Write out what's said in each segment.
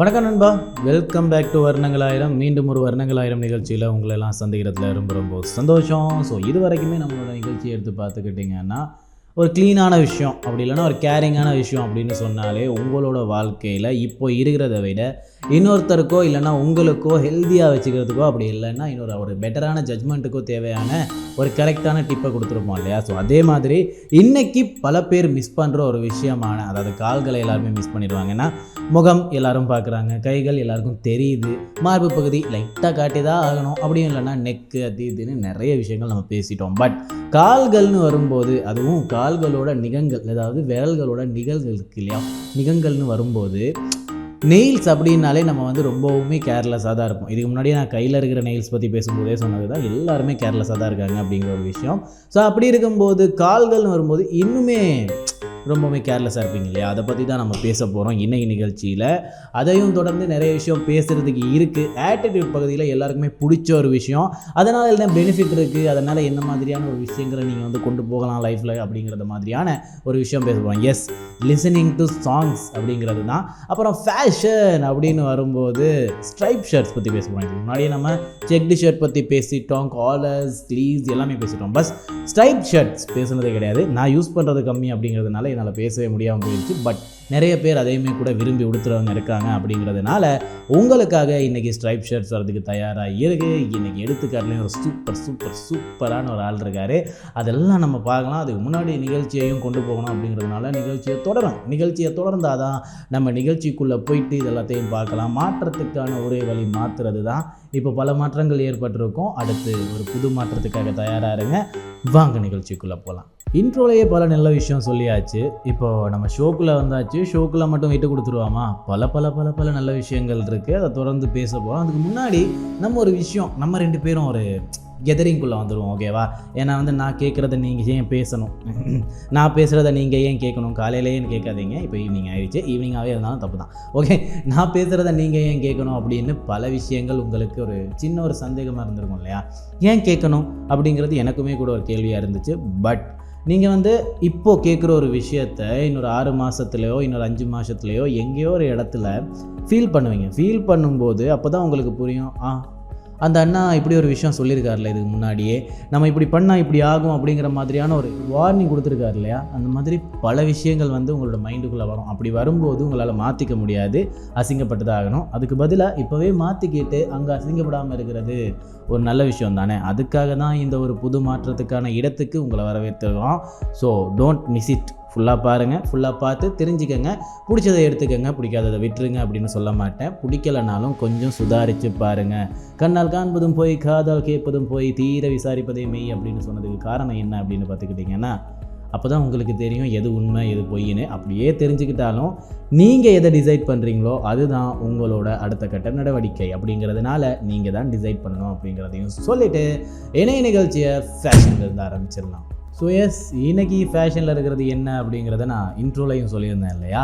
வணக்கம் நண்பா. Welcome back to Varnangalayiram. மீண்டும் ஒரு வர்ணங்களாயிரம் நிகழ்ச்சியில் உங்களெல்லாம் சந்திக்கிறதுல ரொம்ப ரொம்ப சந்தோஷம். ஸோ இது வரைக்குமே நம்மளோட நிகழ்ச்சியை எடுத்து பார்த்துக்கிட்டிங்கன்னா ஒரு க்ளீனான விஷயம் அப்படி இல்லைன்னா ஒரு கேரிங்கான விஷயம் அப்படின்னு சொன்னாலே உங்களோட வாழ்க்கையில் இப்போ இருக்கிறத விட இன்னொருத்தருக்கோ இல்லைன்னா உங்களுக்கோ ஹெல்த்தியாக வச்சுக்கிறதுக்கோ அப்படி இல்லைன்னா இன்னொரு ஒரு பெட்டரான ஜட்மெண்ட்டுக்கோ தேவையான ஒரு கரெக்டான டிப்பை கொடுத்துருப்போம் இல்லையா? ஸோ அதே மாதிரி இன்றைக்கி பல பேர் மிஸ் பண்ணுற ஒரு விஷயமான அதாவது கால்களை எல்லாருமே மிஸ் பண்ணிடுவாங்கன்னா முகம் எல்லாரும் பார்க்குறாங்க கைகள் எல்லாருக்கும் தெரியுது மார்பு பகுதி லைட்டாக காட்டி தான் ஆகணும். அப்படியும் இல்லைன்னா நெக்கு அது இதுன்னு நிறைய விஷயங்கள் நம்ம பேசிட்டோம். பட் கால்கள்னு வரும்போது அதுவும் கால்களோட நிகங்கள் அதாவது விரல்களோட நிகழ்கள் இருக்கு இல்லையா? நிகங்கள்னு வரும்போது நெயில்ஸ் அப்படின்னாலே நம்ம வந்து ரொம்பவுமே கேர்லெஸ்ஸாக தான் இருப்போம். இதுக்கு முன்னாடி நான் கையில் இருக்கிற நெயில்ஸ் பற்றி பேசும்போதே சொன்னது தான் எல்லாருமே கேர்லெஸ்ஸாக தான் இருக்காங்க அப்படிங்கிற ஒரு விஷயம். ஸோ அப்படி இருக்கும்போது கால்கள்னு வரும்போது இன்னுமே ரொம்பவுமே கேர்லெஸ்ஸாக இருப்பீங்க இல்லையா? அதை பற்றி தான் நம்ம பேச போகிறோம் இன்னைக்கு நிகழ்ச்சியில். அதையும் தொடர்ந்து நிறைய விஷயம் பேசுகிறதுக்கு இருக்குது ஆட்டிடியூட் பகுதியில் எல்லாருக்குமே பிடிச்ச ஒரு விஷயம். அதனால் என்ன பெனிஃபிட் இருக்குது அதனால் என்ன மாதிரியான ஒரு விஷயங்களை நீங்கள் வந்து கொண்டு போகலாம் லைஃப்பில் அப்படிங்கிறது மாதிரியான ஒரு விஷயம் பேச போகிறோம் எஸ் லிசனிங் டு சாங்ஸ் அப்படிங்கிறது தான். அப்புறம் ஃபேஷன் அப்படின்னு வரும்போது ஸ்ட்ரைப் ஷர்ட்ஸ் பற்றி பேச போகிறோம் இதுக்கு முன்னாடியே நம்ம செக்டு ஷர்ட் பற்றி பேசிட்டோம். காலர்ஸ் ஸ்லீவ்ஸ் எல்லாமே பேசிட்டோம். பஸ் ஸ்ட்ரைப் ஷர்ட்ஸ் பேசுனதே கிடையாது. நான் யூஸ் பண்ணுறது கம்மி அப்படிங்கிறதுனால என்னால் பேசவே முடியாமல் போயிடுச்சு பட் நிறைய பேர் அதையுமே கூட விரும்பி உடுத்துறவங்க இருக்காங்க அப்படிங்கிறதுனால உங்களுக்காக இன்றைக்கி ஸ்ட்ரைப் ஷர்ட்ஸ் வரதுக்கு தயாராக இருக்குது இன்றைக்கி எடுத்துக்காட்டுலேயும் ஒரு சூப்பர் சூப்பர் சூப்பரான ஒரு ஆள் இருக்கார். அதெல்லாம் நம்ம பார்க்கலாம். அதுக்கு முன்னாடி நிகழ்ச்சியையும் கொண்டு போகணும் அப்படிங்கிறதுனால நிகழ்ச்சியை தொடரும். நிகழ்ச்சியை தொடர்ந்தால் தான் நம்ம நிகழ்ச்சிக்குள்ளே போயிட்டு இது எல்லாத்தையும் பார்க்கலாம். மாற்றத்துக்கான ஒரே வழி மாற்றுறது தான் இப்போ பல மாற்றங்கள் ஏற்பட்டிருக்கும். அடுத்து ஒரு புது மாற்றத்துக்காக தயாராக இருங்க. வாங்க நிகழ்ச்சிக்குள்ளே போகலாம். இன்ட்ரோலேயே பல நல்ல விஷயம் சொல்லியாச்சு. இப்போ நம்ம ஷோக்குள்ளே வந்தாச்சு. ஷோக்குள்ளே மட்டும் விட்டு கொடுத்துருவாமா? பல பல பல பல நல்ல விஷயங்கள் இருக்குது அதை தொடர்ந்து பேச போகிறோம் அதுக்கு முன்னாடி நம்ம ஒரு விஷயம் நம்ம ரெண்டு பேரும் ஒரு கெதரிங்குள்ளே வந்துடுவோம் ஓகேவா ஏன்னா வந்து நான் கேட்குறத நீங்கள் ஏன் பேசணும்? நான் பேசுகிறத நீங்கள் ஏன் கேட்கணும்? காலையிலேயே கேட்காதீங்க? இப்போ ஈவினிங் ஆயிடுச்சு. ஈவினிங்காகவே இருந்தாலும் தப்பு தான் ஓகே நான் பேசுகிறத நீங்கள் ஏன் கேட்கணும்? அப்படின்னு பல விஷயங்கள் உங்களுக்கு ஒரு சின்ன ஒரு சந்தேகமாக இருந்திருக்கும் இல்லையா? ஏன் கேட்கணும்? அப்படிங்கிறது எனக்குமே கூட ஒரு கேள்வியாக இருந்துச்சு. பட் நீங்கள் வந்து இப்போது கேட்குற ஒரு விஷயத்த இன்னொரு ஆறு மாதத்துலையோ இன்னொரு அஞ்சு மாதத்துலையோ எங்கேயோ ஒரு இடத்துல ஃபீல் பண்ணுவீங்க. ஃபீல் பண்ணும்போது அப்போ தான் உங்களுக்கு புரியும் ஆ அந்த அண்ணா இப்படி ஒரு விஷயம் சொல்லியிருக்காருல்ல இதுக்கு முன்னாடியே. நம்ம இப்படி பண்ணால் இப்படி ஆகும் அப்படிங்கிற மாதிரியான ஒரு வார்னிங் கொடுத்துருக்காரு இல்லையா? அந்த மாதிரி பல விஷயங்கள் வந்து உங்களோட மைண்டுக்குள்ளே வரும். அப்படி வரும்போது உங்களால் மாற்றிக்க முடியாது. அசிங்கப்பட்டுதான் ஆகணும் அதுக்கு பதிலாக இப்போவே மாற்றிக்கிட்டு அங்கே அசிங்கப்படாமல் இருக்கிறது ஒரு நல்ல விஷயம் தானே. அதுக்காக தான் இந்த ஒரு புது மாற்றத்துக்கான இடத்துக்கு உங்களை வரவேற்றுக்கிறோம் ஸோ டோன்ட் மிஸ் இட் ஃபுல்லாக பாருங்கள் ஃபுல்லாக பார்த்து தெரிஞ்சுக்கங்க. பிடிச்சதை எடுத்துக்கங்க. பிடிக்காததை விட்டுருங்க அப்படின்னு சொல்ல மாட்டேன். பிடிக்கலனாலும் கொஞ்சம் சுதாரித்து பாருங்கள் கண்ணால் காண்பதும் போய் காதால் கேட்பதும் போய் தீர விசாரிப்பதே மெய் அப்படின்னு சொன்னதுக்கு காரணம் என்ன அப்படின்னு பார்த்துக்கிட்டிங்கன்னா அப்போ தான் உங்களுக்கு தெரியும் எது உண்மை எது பொய்ன்னு. அப்படியே தெரிஞ்சுக்கிட்டாலும் நீங்கள் எதை டிசைட் பண்ணுறீங்களோ அதுதான் உங்களோட அடுத்த கட்ட நடவடிக்கை அப்படிங்கிறதுனால நீங்கள் தான் டிசைட் பண்ணணும் அப்படிங்கிறதையும் சொல்லிவிட்டு இணைய நிகழ்ச்சியை ஃபேஷன்லேருந்து ஆரம்பிச்சிடலாம். ஸோ எஸ் இன்னைக்கு ஃபேஷனில் இருக்கிறது என்ன அப்படிங்கிறத நான் இன்ட்ரோலையும் சொல்லியிருந்தேன் இல்லையா?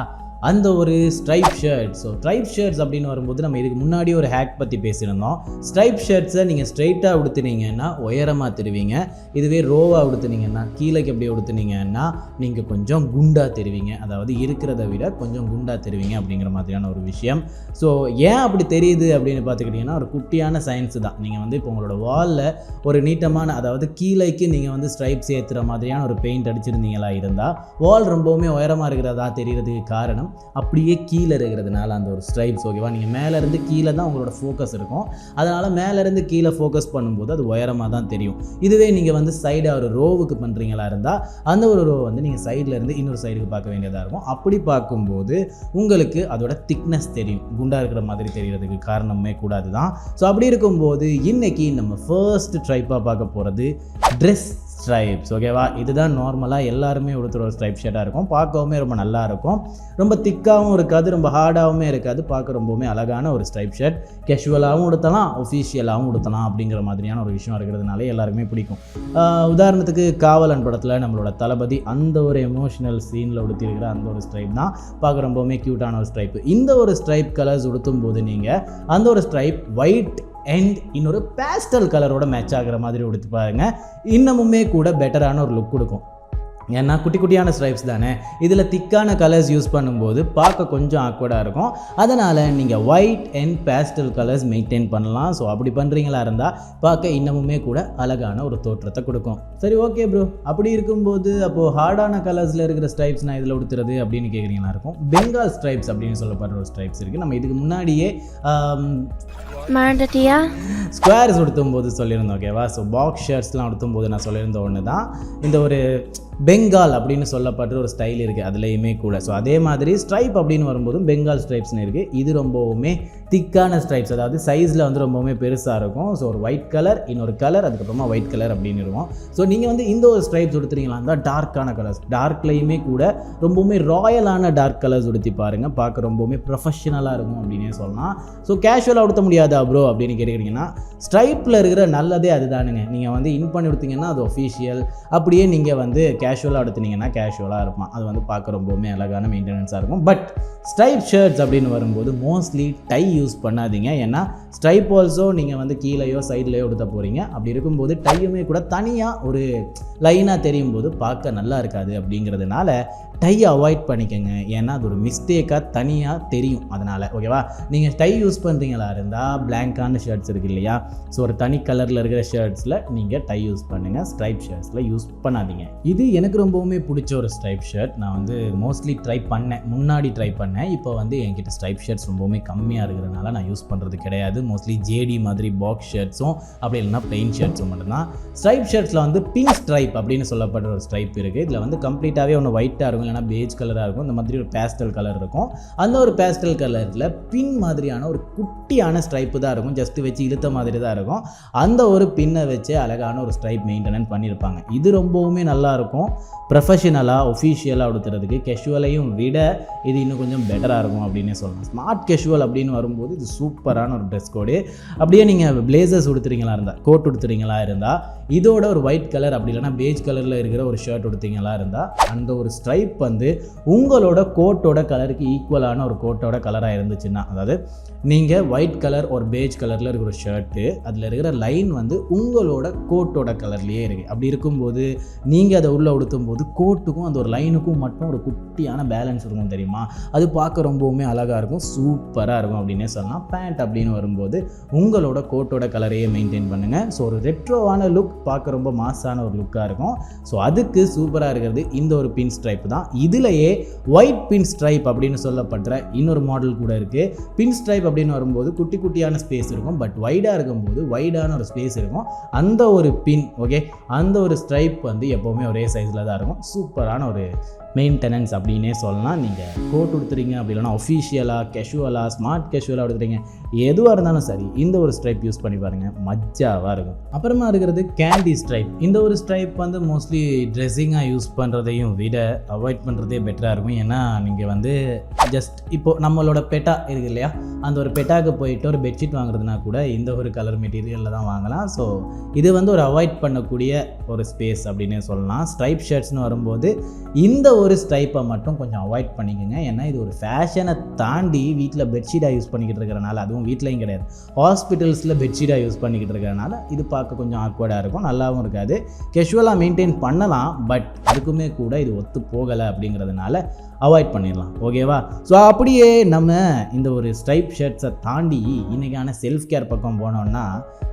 அந்த ஒரு stripe shirt so stripe shirts அப்படின்னு வரும்போது நம்ம இதுக்கு முன்னாடி ஒரு ஹேக் பற்றி பேசியிருந்தோம். ஸ்ட்ரைப் ஷர்ட்ஸை நீங்கள் ஸ்ட்ரைட்டாக உடுத்துனீங்கன்னா உயரமாக தெரிவிங்க. இதுவே ரோவாக உடுத்துனீங்கன்னா கீழேக்கு எப்படி உடுத்துனீங்கன்னா நீங்கள் கொஞ்சம் குண்டாக தெரிவிங்க. அதாவது இருக்கிறத விட கொஞ்சம் குண்டாக தெரிவிங்க அப்படிங்கிற மாதிரியான ஒரு விஷயம். ஸோ ஏன் அப்படி தெரியுது அப்படின்னு பார்த்துக்கிட்டிங்கன்னா ஒரு குட்டியான சயின்ஸ் தான். நீங்கள் வந்து இப்போ உங்களோட வாலில் ஒரு நீட்டமான அதாவது கீழேக்கு நீங்கள் வந்து ஸ்ட்ரைப்ஸ் ஏற்றுற மாதிரியான ஒரு பெயிண்ட் அடிச்சிருந்தீங்களா இருந்தால் வால் ரொம்பவுமே உயரமாக இருக்கிறதா தெரியறதுக்கு காரணம் அப்படியே கீழே இருக்கிறதுனால அந்த ஒரு ஸ்ட்ரைப்ஸ் ஓகேவா நீங்கள் மேலேருந்து கீழே தான் உங்களோட ஃபோக்கஸ் இருக்கும். அதனால் மேலேருந்து கீழே ஃபோக்கஸ் பண்ணும்போது அது உயரமாக தான் தெரியும். இதுவே நீங்கள் வந்து சைடாக ஒரு ரோவுக்கு பண்ணுறீங்களா இருந்தால் அந்த ஒரு ரோ வந்து நீங்கள் சைடில் இருந்து இன்னொரு சைடுக்கு பார்க்க வேண்டியதாக இருக்கும். அப்படி பார்க்கும்போது உங்களுக்கு அதோட திக்னஸ் தெரியும். குண்டாக இருக்கிற மாதிரி தெரிகிறதுக்கு காரணமே கூட அதுதான் ஸோ அப்படி இருக்கும்போது இன்றைக்கி நம்ம ஃபர்ஸ்ட் ட்ரைப்பாக பார்க்க போகிறது ட்ரெஸ் ஸ்ட்ரைப்ஸ் ஓகேவா இதுதான் நார்மலாக எல்லாருமே உடுத்துகிற ஒரு ஸ்ட்ரைப் ஷர்ட்டாக இருக்கும். பார்க்கவுமே ரொம்ப நல்லா இருக்கும். ரொம்ப திக்காகவும் இருக்காது ரொம்ப ஹார்டாகவும் இருக்காது. பார்க்க ரொம்பவுமே அழகான ஒரு ஸ்ட்ரைப் ஷர்ட் கேஷுவலாகவும் உடுத்தலாம் ஒஃபிஷியலாகவும் உடுத்தலாம் அப்படிங்கிற மாதிரியான ஒரு விஷயம் இருக்கிறதுனால எல்லாருக்குமே பிடிக்கும். உதாரணத்துக்கு காவலன் படத்தில் நம்மளோட தளபதி அந்த ஒரு எமோஷனல் சீனில் உடுத்திருக்கிற அந்த ஒரு ஸ்ட்ரைப் தான். பார்க்க ரொம்பவுமே க்யூட்டான ஒரு ஸ்ட்ரைப் இந்த ஒரு ஸ்ட்ரைப் கலர்ஸ் உடுத்தும் போது நீங்கள் அந்த ஒரு ஸ்ட்ரைப் ஒயிட் அண்ட் இன்னொரு பேஸ்டல் கலரோட மேட்ச் ஆகிற மாதிரி எடுத்து பாருங்கள் இன்னமுமே கூட பெட்டரான ஒரு லுக் கொடுக்கும். ஏன்னா குட்டி குட்டியான ஸ்ட்ரைப்ஸ் தானே? இதில் திக்கான கலர்ஸ் யூஸ் பண்ணும்போது பார்க்க கொஞ்சம் ஆக்வர்டாக இருக்கும். அதனால் நீங்கள் white and pastel colours maintain பண்ணலாம். ஸோ அப்படி பண்ணுறீங்களா இருந்தால் பார்க்க இன்னமுமே கூட அழகான ஒரு தோற்றத்தை கொடுக்கும். சரி ஓகே ப்ரோ அப்படி இருக்கும்போது அப்போது ஹார்டான கலர்ஸில் இருக்கிற ஸ்ட்ரைப்ஸ் நான் இதில் உடுத்துறது அப்படின்னு கேட்குறீங்களா இருக்கும். பெங்கால் ஸ்ட்ரைப்ஸ் அப்படின்னு சொல்லப்படுற ஒரு ஸ்ட்ரைப்ஸ் இருக்குது நம்ம இதுக்கு முன்னாடியே மறந்துட்டியா? ஸ்கொயர்ஸ் உடுத்தும் போது சொல்லியிருந்தோம் ஓகேவா ஸோ பாக்ஸ் ஷர்ட்ஸ்லாம் உடுத்தும் போது நான் சொல்லியிருந்த ஒன்று தான் இந்த ஒரு பெங்கால் அப்படின்னு சொல்லப்படுற ஒரு ஸ்டைல் இருக்குது அதுலேயுமே கூட. ஸோ அதே மாதிரி ஸ்ட்ரைப் அப்படின்னு வரும்போதும் பெங்கால் ஸ்ட்ரைப்ஸ்னு இருக்குது இது ரொம்பவுமே திக்கான ஸ்ட்ரைப்ஸ் அதாவது சைஸில் வந்து ரொம்பவுமே பெருசாக இருக்கும். ஸோ ஒரு ஒயிட் கலர் இன்னொரு கலர் அதுக்கப்புறமா ஒயிட் கலர் அப்படின்னு இருக்கும் ஸோ நீங்கள் வந்து இந்த ஒரு ஸ்ட்ரைப்ஸ் உடுத்துறீங்களா? இருந்தால் டார்க்கான கலர்ஸ் டார்க்லேயுமே கூட ரொம்பவுமே ராயலான டார்க் கலர்ஸ் உடுத்தி பாருங்கள் பார்க்க ரொம்பவுமே ப்ரொஃபஷனலாக இருக்கும் அப்படின்னே சொல்லலாம். ஸோ கேஷுவலாக உடுத்த முடியாதா ப்ரோ அப்படின்னு கேட்டுக்கிட்டிங்கன்னா ஸ்ட்ரைப்பில் இருக்கிற நல்லதே அதுதானுங்க. நீங்கள் வந்து இன் பண்ணி கொடுத்தீங்கன்னா அது ஒஃபிஷியல் அப்படியே நீங்கள் வந்து கேஷுவலாக எடுத்துனீங்கன்னா கேஷுவலாக இருப்பான். அது வந்து பார்க்க ரொம்பவுமே அழகான மெயின்டெனன்ஸாக இருக்கும். பட் ஸ்ட்ரைப் ஷர்ட்ஸ் அப்படின்னு வரும்போது மோஸ்ட்லி டை யூஸ் பண்ணாதீங்க. ஏன்னா ஸ்ட்ரைப் ஆல்சோ நீங்கள் வந்து கீழேயோ சைட்லேயோ எடுத்த போகிறீங்க அப்படி இருக்கும்போது டையுமே கூட தனியாக ஒரு லைனாக தெரியும் போது பார்க்க நல்லா இருக்காது அப்படிங்கிறதுனால டை அவாய்ட் பண்ணிக்கோங்க. ஏன்னா அது ஒரு மிஸ்டேக்காக தனியாக தெரியும் அதனால். ஓகேவா நீங்கள் டை யூஸ் பண்ணுறீங்களா இருந்தால் பிளாங்கான ஷர்ட்ஸ் இருக்குது இல்லையா? ஸோ ஒரு தனி கலரில் இருக்கிற ஷர்ட்ஸில் நீங்கள் டை யூஸ் பண்ணுங்கள் ஸ்ட்ரைப் ஷர்ட்ஸில் யூஸ் பண்ணாதீங்க. இது எனக்கு ரொம்பவுமே பிடிச்ச ஒரு ஸ்ட்ரைப் ஷர்ட் நான் வந்து மோஸ்ட்லி ட்ரை பண்ணேன். முன்னாடி ட்ரை பண்ணேன். இப்போ வந்து என்கிட்ட ஸ்ட்ரைப் ஷர்ட்ஸ் ரொம்பவுமே கம்மியாக இருக்கிறதுனால நான் யூஸ் பண்ணுறது கிடையாது. மோஸ்ட்லி ஜேடி மாதிரி பாக்ஸ் ஷர்ட்ஸும் அப்படி இல்லைன்னா பிளெயின் ஷர்ட்ஸும் மட்டும்தான் ஸ்ட்ரைப் ஷர்ட்ஸில் வந்து பிங்க் ஸ்ட்ரைப் அப்படின்னு சொல்லப்படுற ஒரு ஸ்ட்ரைப் இருக்குது இதில் வந்து கம்ப்ளீட்டாகவே ஒன்று ஒயிட்டாக இருக்கும். இல்லைனா பேஜ் கலராக இருக்கும். இந்த மாதிரி ஒரு பேஸ்டல் கலர் இருக்கும். அந்த ஒரு பேஸ்டல் கலரில் பின் மாதிரியான ஒரு குட்டியான ஸ்ட்ரைப்பு தான் இருக்கும். ஜஸ்ட் வச்சு இழுத்த மாதிரி தான் இருக்கும். அந்த ஒரு பின்னை வச்சு அழகான ஒரு ஸ்ட்ரைப் மெயின்டெனன்ஸ் பண்ணியிருப்பாங்க. இது ரொம்பவுமே நல்லாயிருக்கும் ப்ரொஃபஷனலாக ஒஃபிஷியலாக உடுத்துறதுக்கு கெஷுவலையும் விட இது இன்னும் கொஞ்சம் பெட்டராக இருக்கும் அப்படின்னே சொல்லலாம். ஸ்மார்ட் கெஷுவல் அப்படின்னு வரும்போது இது சூப்பரான ஒரு ட்ரெஸ் கோடு அப்படியே நீங்கள் பிளேசர்ஸ் உடுத்துறீங்களா இருந்தால் கோட் உடுத்துறீங்களா இருந்தால் இதோட ஒரு ஒயிட் கலர் அப்படி இல்லைன்னா பேஜ் கலரில் இருக்கிற ஒரு ஷர்ட் உடுத்திங்களா இருந்தால் அந்த ஒரு ஸ்ட்ரைப் வந்து உங்களோட கோட்டோட கலருக்கு ஈக்குவலான ஒரு கோட்டோட கலராக இருந்துச்சுன்னா அதாவது நீங்கள் ஒயிட் கலர் ஒரு பேஜ் கலரில் இருக்கிற ஷர்ட்டு அதில் இருக்கிற லைன் வந்து உங்களோட கோட்டோட கலர்லேயே இருக்குது அப்படி இருக்கும்போது நீங்கள் அதை உள்ளே உடுத்தும் போது கோட்டுக்கும் அந்த ஒரு லைனுக்கும் மட்டும் ஒரு குட்டியான பேலன்ஸ் இருக்கும் தெரியுமா? அது பார்க்க ரொம்பவுமே அழகாக இருக்கும் சூப்பராக இருக்கும் அப்படின்னே சொல்லலாம். பேண்ட் அப்படின்னு வரும்போது உங்களோட கோட்டோட கலரையே மெயின்டைன் பண்ணுங்கள் ஸோ ஒரு ரெட்ரோவான லுக் பார்க்க ரொம்ப மாஸான ஒரு லுக்காக இருக்கும். ஸோ அதுக்கு சூப்பராக இருக்கிறது இந்த ஒரு பின் ஸ்ட்ரைப் தான். இதுலேயே ஒயிட் பின் ஸ்ட்ரைப் அப்படின்னு சொல்லப்படுற இன்னொரு மாடல் கூட இருக்குது பின் ஸ்ட்ரைப் அப்படின்னு வரும்போது குட்டி குட்டியான ஸ்பேஸ் இருக்கும். பட் வைடாக இருக்கும்போது வைடான ஒரு ஸ்பேஸ் இருக்கும். அந்த ஒரு பின் ஓகே அந்த ஒரு ஸ்ட்ரைப் வந்து எப்போவுமே ஒரே சைஸில் தான் இருக்கும். சூப்பரான ஒரு மெயின்டெனன்ஸ் அப்படின்னே சொல்லலாம். நீங்கள் கோட் கொடுத்துறீங்க அப்படி இல்லைனா அஃபீஷியலாக கெஷுவலாக ஸ்மார்ட் கெஷுவலாக கொடுத்துறீங்க. எதுவாக இருந்தாலும் சரி இந்த ஒரு ஸ்ட்ரைப் யூஸ் பண்ணி பாருங்கள் மஜாவாக இருக்கும். அப்புறமா இருக்கிறது கேண்டி ஸ்ட்ரைப் இந்த ஒரு ஸ்ட்ரைப் வந்து மோஸ்ட்லி ட்ரெஸ்ஸிங்காக யூஸ் பண்ணுறதையும் விட அவாய்ட் பண்ணுறதே பெட்டராக இருக்கும். ஏன்னா நீங்கள் வந்து ஜஸ்ட் இப்போது நம்மளோட பெட்டா இருக்கு இல்லையா? அந்த ஒரு பெட்டாக்கு போயிட்டு ஒரு பெட்ஷீட் வாங்குறதுனா கூட இந்த ஒரு கலர் மெட்டீரியலில் தான் வாங்கலாம். ஸோ இது வந்து ஒரு அவாய்ட் பண்ணக்கூடிய ஒரு ஸ்பேஸ் அப்படின்னே சொல்லலாம். ஸ்ட்ரைப் ஷர்ட்ஸ்னு வரும்போது இந்த ஒரு ஒரு ஸ்டைப்பை மட்டும் கொஞ்சம் அவாய்ட் பண்ணிக்கோங்க. ஏன்னா இது ஒரு ஃபேஷனை தாண்டி வீட்டில் பெட்ஷீட்டாக யூஸ் பண்ணிக்கிட்டு இருக்கிறனால அதுவும் வீட்லேயும் கிடையாது. ஹாஸ்பிட்டல்ஸில் பெட்ஷீட்டாக யூஸ் பண்ணிக்கிட்டு இருக்கிறனால இது பார்க்க கொஞ்சம் ஆக்வர்டாக இருக்கும் நல்லாவும் இருக்காது. கெஷுவலாக மெயின்டைன் பண்ணலாம் பட் அதுக்குமே கூட இது ஒத்து போகலை அப்படிங்கிறதுனால அவாய்ட் பண்ணிடலாம். ஓகேவா ஸோ அப்படியே நம்ம இந்த ஒரு ஸ்ட்ரைப் ஷர்ட்ஸை தாண்டி இன்றைக்கான செல்ஃப் கேர் பக்கம் போனோம்னா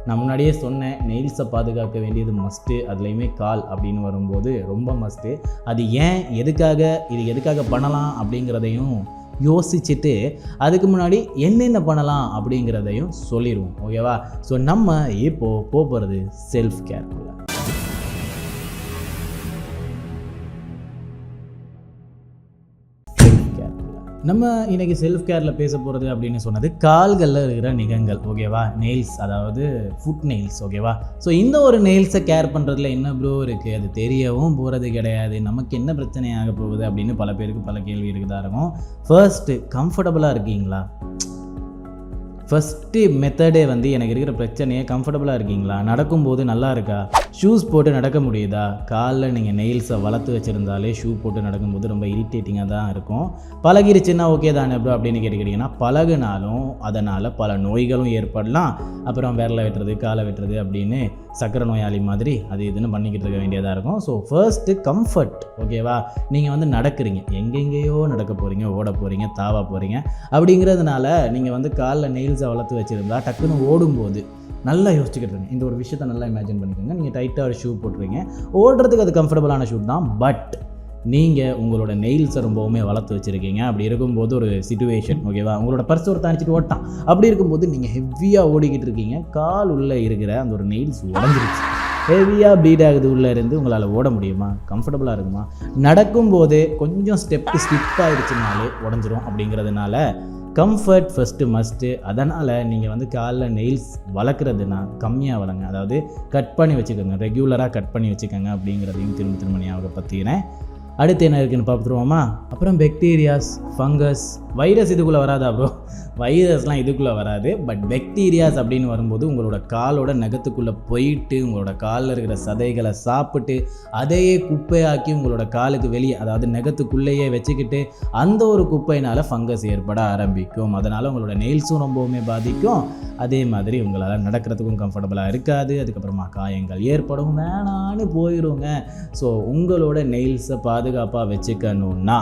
நான் முன்னாடியே சொன்னேன் நெயில்ஸை பாதுகாக்க வேண்டியது மஸ்ட்டு அதுலேயுமே கால் அப்படின்னு வரும்போது ரொம்ப மஸ்ட்டு அது ஏன் எதுக்காக இது எதுக்காக பண்ணலாம் அப்படிங்கிறதையும் யோசிச்சுட்டு அதுக்கு முன்னாடி என்னென்ன பண்ணலாம் அப்படிங்கிறதையும் சொல்லிடுவோம். ஓகேவா ஸோ நம்ம இப்போது போகிறது செல்ஃப் கேர்க்குள்ள நம்ம இன்னைக்கு செல்ஃப் கேரில் பேச போகிறது அப்படின்னு சொன்னது கால்களில் இருக்கிற நிகங்கள் ஓகேவா நெயில்ஸ் அதாவது ஃபுட் நெயில்ஸ் ஓகேவா ஸோ இந்த ஒரு நெயில்ஸை கேர் பண்ணுறதுல என்ன ப்ரோ இருக்குது அது தெரியவும் போகிறது கிடையாது. நமக்கு என்ன பிரச்சனையாக போகுது அப்படின்னு பல பேருக்கு பல கேள்வி இருக்குதா இருக்கும். ஃபர்ஸ்ட்டு கம்ஃபர்டபுளாக இருக்கீங்களா? ஃபஸ்ட்டு மெத்தடே வந்து எனக்கு இருக்கிற பிரச்சனையே கம்ஃபர்டபுளாக இருக்கீங்களா? நடக்கும்போது நல்லா இருக்கா? ஷூஸ் போட்டு நடக்க முடியுதா? காலில் நீங்கள் நெயில்ஸை வளர்த்து வச்சுருந்தாலே ஷூ போட்டு நடக்கும்போது ரொம்ப இரிட்டேட்டிங்காக தான் இருக்கும். பழகிருச்சுன்னா ஓகே தானே ப்ரோ அப்படின்னு கேட்டுக்கிட்டிங்கன்னா பழகுனாலும் அதனால் பல நோய்களும் ஏற்படலாம். அப்புறம் விரலை வெட்டுறது காலை வெட்டுறது அப்படின்னு சக்கரை நோயாளி மாதிரி அது இதுன்னு பண்ணிக்கிட்டு இருக்க வேண்டியதாக இருக்கும். ஸோ ஃபர்ஸ்ட்டு கம்ஃபர்ட் ஓகேவா நீங்கள் வந்து நடக்கிறீங்க. எங்கெங்கேயோ நடக்க போகிறீங்க ஓட போகிறீங்க தாவா போகிறீங்க அப்படிங்கிறதுனால நீங்கள் வந்து காலில் நெயில்ஸை வளர்த்து வச்சுருந்தா டக்குன்னு ஓடும்போது நல்லா யோசிச்சுக்கிட்டு இருங்க. இந்த ஒரு விஷயத்தை நல்லா இமேஜின் பண்ணிக்கோங்க. நீங்கள் டைட்டாக ஒரு ஷூ போட்டுருங்க ஓடுறதுக்கு அது கம்ஃபர்டபுளான ஷூ தான் பட் நீங்கள் உங்களோட நெயில்ஸை ரொம்பவுமே வளர்த்து வச்சுருக்கீங்க. அப்படி இருக்கும்போது ஒரு சுச்சுவேஷன் ஓகேவா உங்களோட பர்ஸ் ஒரு தனிச்சிட்டு ஓட்டான். அப்படி இருக்கும்போது நீங்கள் ஹெவியாக ஓடிக்கிட்டு இருக்கீங்க. கால் உள்ளே இருக்கிற அந்த ஒரு நெயில்ஸ் உடஞ்சிருச்சு. ஹெவியாக பீட் ஆகுது உள்ளே இருந்து உங்களால் ஓட முடியுமா? கம்ஃபர்டபுளாக இருக்குமா? நடக்கும்போதே கொஞ்சம் ஸ்டெப்பு ஸ்லிப் ஆகிடுச்சுனாலே உடஞ்சிரும் அப்படிங்கிறதுனால கம்ஃபர்ட் ஃபஸ்ட்டு மஸ்ட்டு அதனால் நீங்கள் வந்து காலில் நெயில்ஸ் வளர்க்குறதுனா கம்மியாக வளங்க அதாவது கட் பண்ணி வச்சுக்கோங்க. ரெகுலராக கட் பண்ணி வச்சுக்கோங்க அப்படிங்கிறதையும் திரும்ப திரும்ப ஞாபகப்படுத்திக்கிறேன். அடுத்து என்ன இருக்குன்னு பார்த்துருவோமா? அப்புறம் பெக்டீரியாஸ் ஃபங்கஸ் வைரஸ் இதுக்குள்ளே வராதா ப்ரோ வைரஸ்லாம் இதுக்குள்ளே வராது. பட் பெக்டீரியாஸ் அப்படின்னு வரும்போது உங்களோட காலோட நகத்துக்குள்ளே போயிட்டு உங்களோட காலில் இருக்கிற சதைகளை சாப்பிட்டு அதையே குப்பையாக்கி உங்களோட காலுக்கு வெளியே அதாவது நகத்துக்குள்ளேயே வச்சுக்கிட்டு அந்த ஒரு குப்பையினால் ஃபங்கஸ் ஏற்பட ஆரம்பிக்கும். அதனால் உங்களோட நெயில்ஸும் ரொம்பவுமே பாதிக்கும். அதே மாதிரி உங்களால் நடக்கிறதுக்கும் கம்ஃபர்டபுளாக இருக்காது. அதுக்கப்புறமா காயங்கள் ஏற்படும். வேணான்னு போயிடுங்க ஸோ உங்களோட நெயில்ஸை பாதுகாப்பாக வச்சுக்கணுன்னா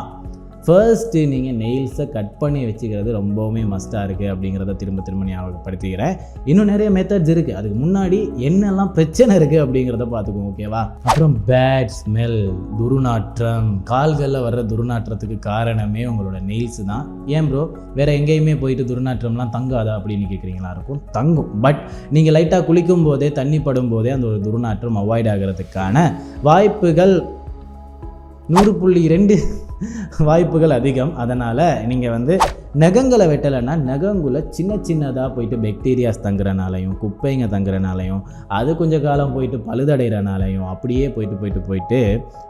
ஃபர்ஸ்ட்டு நீங்கள் நெயில்ஸை கட் பண்ணி வச்சுக்கிறது ரொம்பவுமே மஸ்ட்டாக இருக்குது அப்படிங்கிறத திரும்ப திரும்ப ஞாபகப்படுத்திக்கிறேன். இன்னும் நிறைய மெத்தட்ஸ் இருக்குது அதுக்கு முன்னாடி என்னெல்லாம் பிரச்சனை இருக்குது அப்படிங்கிறத பார்த்துக்குவோம் ஓகேவா அப்புறம் பேட் ஸ்மெல் துர்நாற்றம் கால்களில் வர்ற துர்நாற்றத்துக்கு காரணமே உங்களோட நெயில்ஸ் தான். ஏன் ப்ரோ வேறு எங்கேயுமே போயிட்டு துர்நாற்றம்லாம் தங்காதா அப்படின்னு கேட்குறீங்களா இருக்கும். தங்கும். பட் நீங்கள் லைட்டாக குளிக்கும் போதே தண்ணி படும் போதே அந்த ஒரு துர்நாற்றம் அவாய்ட் ஆகிறதுக்கான வாய்ப்புகள் நூறு புள்ளி ரெண்டு வாய்ப்புகள் அதிகம். அதனால் நீங்கள் வந்து நகங்களை வெட்டலைன்னா நகங்குள்ள சின்ன சின்னதாக போயிட்டு பெக்டீரியாஸ் தங்குறனாலையும் குப்பைங்க தங்குறனாலையும் அது கொஞ்ச காலம் போயிட்டு பழுதடைகிறனாலையும் அப்படியே போயிட்டு போயிட்டு போயிட்டு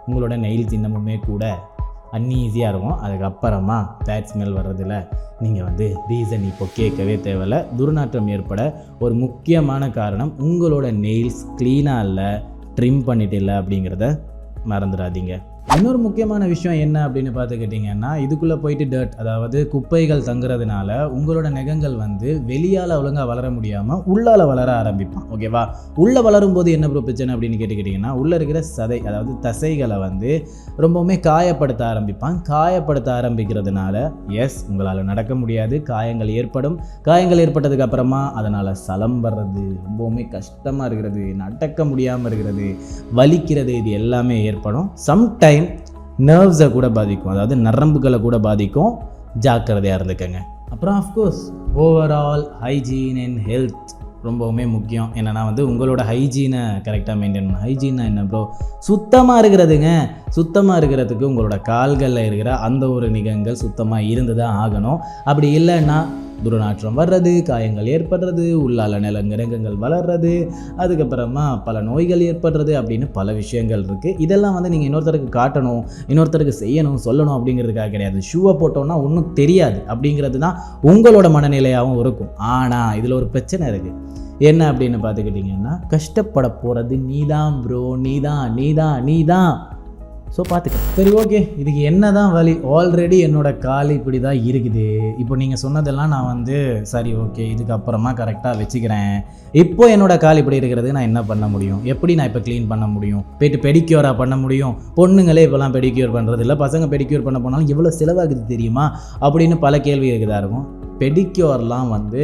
உங்களோட நெயில் சின்னமுமே கூட அன்ஈஸியாக இருக்கும். அதுக்கப்புறமா பேட் ஸ்மெல் வர்றதில் நீங்கள் வந்து ரீசன் இப்போ கேட்கவே தேவையில்ல. துர்நாற்றம் ஏற்பட ஒரு முக்கியமான காரணம் உங்களோட நெயில்ஸ் க்ளீனாக இல்லை ட்ரிம் பண்ணிட்டு இல்லை அப்படிங்கிறத மறந்துடாதீங்க. இன்னொரு முக்கியமான விஷயம் என்ன அப்படின்னு பார்த்துக்கிட்டிங்கன்னா இதுக்குள்ளே போயிட்டு டர்ட் அதாவது குப்பைகள் தங்குறதுனால உங்களோட நகங்கள் வந்து வெளியால் ஒழுங்காக வளர முடியாமல் உள்ளால் வளர ஆரம்பிப்பான். ஓகேவா உள்ளே வளரும் போது என்ன ப்ரோ பிரச்சனை அப்படின்னு கேட்டுக்கிட்டிங்கன்னா உள்ளே இருக்கிற சதை அதாவது தசைகளை வந்து ரொம்பவுமே காயப்படுத்த ஆரம்பிப்பான். காயப்படுத்த ஆரம்பிக்கிறதுனால எஸ் உங்களால் நடக்க முடியாது. காயங்கள் ஏற்படும். காயங்கள் ஏற்பட்டதுக்கு அப்புறமா அதனால் சலம் வர்றது ரொம்பவுமே கஷ்டமாக இருக்கிறது நடக்க முடியாமல் இருக்கிறது வலிக்கிறது இது எல்லாமே ஏற்படும். சம்டைம் நர்வ்ஸை கூட பாதிக்கும். அதாவது நரம்புகளை கூட பாதிக்கும். ஜாக்கிரதையாக இருந்துக்கங்க. அப்புறம் of course overall hygiene and health ரொம்பவுமே முக்கியம். என்னென்னா வந்து உங்களோட ஹைஜீனை கரெக்டாக மெயின்டைன் பண்ணணும். ஹைஜீனா என்ன ப்ரோ சுத்தமாக இருக்கிறதுங்க. சுத்தமாக இருக்கிறதுக்கு உங்களோட கால்களில் இருக்கிற அந்த ஒரு நிகங்கள் சுத்தமாக இருந்து தான் ஆகணும். அப்படி இல்லைன்னா துர்நாற்றம் வர்றது காயங்கள் ஏற்படுறது உள்ளால நிலங்கிரகங்கள் வளர்றது அதுக்கப்புறமா பல நோய்கள் ஏற்படுறது அப்படின்னு பல விஷயங்கள் இருக்குது இதெல்லாம் வந்து நீங்கள் இன்னொருத்தருக்கு காட்டணும் இன்னொருத்தருக்கு செய்யணும் சொல்லணும் அப்படிங்கிறதுக்காக கிடையாது. ஷூவை போட்டோன்னா ஒன்றும் தெரியாது அப்படிங்கிறது தான் உங்களோட மனநிலையாகவும் இருக்கும். ஆனால் இதில் ஒரு பிரச்சனை இருக்குது என்ன அப்படின்னு பார்த்துக்கிட்டிங்கன்னா கஷ்டப்பட போகிறது நீதான் ப்ரோ நீதான் நீ தான் ஸோ பார்த்துக்க சரி ஓகே இதுக்கு என்ன தான் வழி ஆல்ரெடி என்னோட கால் இப்படி தான் இருக்குது. இப்போ நீங்கள் சொன்னதெல்லாம் நான் வந்து சரி ஓகே இதுக்கப்புறமா கரெக்டாக வச்சுக்கிறேன். இப்போ என்னோட கால் இப்படி இருக்கிறது நான் என்ன பண்ண முடியும்? எப்படி நான் இப்போ க்ளீன் பண்ண முடியும்? போயிட்டு பெடிக்யூராக பண்ண முடியும்? பொண்ணுங்களே இப்போலாம் பெடிக்யூர் பண்ணுறது இல்லை பசங்க பெடிக்யூர் பண்ண போனாலும் எவ்வளோ செலவாகுது தெரியுமா? அப்படின்னு பல கேள்வி இருக்குதா இருக்கும்? பெடிக்யூர்லாம் வந்து